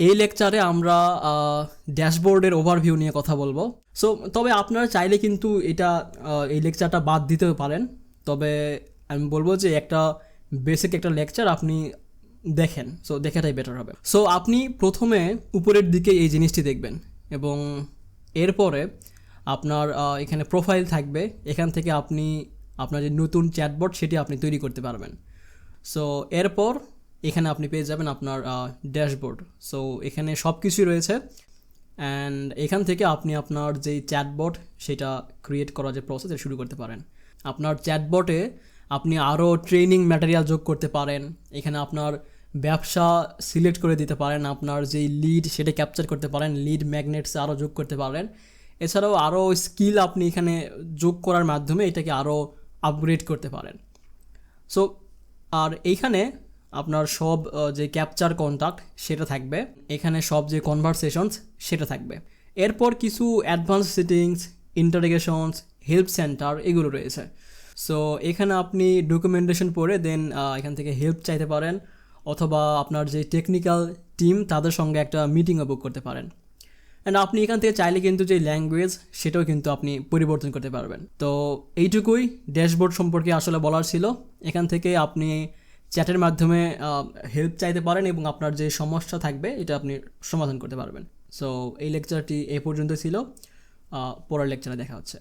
এই লেকচারে আমরা ড্যাশবোর্ডের ওভারভিউ নিয়ে কথা বলব। সো তবে আপনারা চাইলে কিন্তু এটা এই লেকচারটা বাদ দিতেও পারেন। তবে আমি বলব যে একটা বেসিক একটা লেকচার আপনি দেখেন। সো দেখাটাই বেটার হবে। সো আপনি প্রথমে উপরের দিকে এই জিনিসটি দেখবেন এবং এরপরে আপনার এখানে প্রোফাইল থাকবে। এখান থেকে আপনি আপনার যে নতুন চ্যাটবট সেটি আপনি তৈরি করতে পারবেন। সো এরপর এখানে আপনি পেয়ে যাবেন আপনার ড্যাশবোর্ড সো এখানে সব কিছুই রয়েছে। অ্যান্ড এখান থেকে আপনি আপনার যেই চ্যাটবট সেটা ক্রিয়েট করার যে প্রসেস শুরু করতে পারেন। আপনার চ্যাটবটে আপনি আরও ট্রেনিং ম্যাটেরিয়াল যোগ করতে পারেন। এখানে আপনার ব্যবসা সিলেক্ট করে দিতে পারেন। আপনার যেই লিড সেটা ক্যাপচার করতে পারেন। লিড ম্যাগনেটস আরও যোগ করতে পারেন। এছাড়াও আরও স্কিল আপনি এখানে যোগ করার মাধ্যমে এটাকে আরও আপগ্রেড করতে পারেন। সো আর এইখানে আপনার সব যে ক্যাপচার কন্ট্যাক্ট সেটা থাকবে। এখানে সব যে কনভারসেশনস সেটা থাকবে। এরপর কিছু advance settings integrations help centre এগুলো রয়েছে। সো এখানে আপনি ডকুমেন্টেশন পড়ে দেন এখান থেকে হেল্প চাইতে পারেন, অথবা আপনার যে টেকনিক্যাল টিম তাদের সঙ্গে একটা মিটিংও বুক করতে পারেন। অ্যান্ড আপনি এখান থেকে চাইলে কিন্তু যে ল্যাঙ্গুয়েজ সেটাও কিন্তু আপনি পরিবর্তন করতে পারবেন। তো, এইটুকুই ড্যাশবোর্ড সম্পর্কে আসলে বলার ছিল। এখান থেকে আপনি চ্যাটের মাধ্যমে হেল্প চাইতে পারেন এবং আপনার যে সমস্যা থাকবে, এটা আপনি সমাধান করতে পারবেন। সো এই লেকচারটি এ পর্যন্ত ছিল। পরের লেকচারে দেখা হচ্ছে।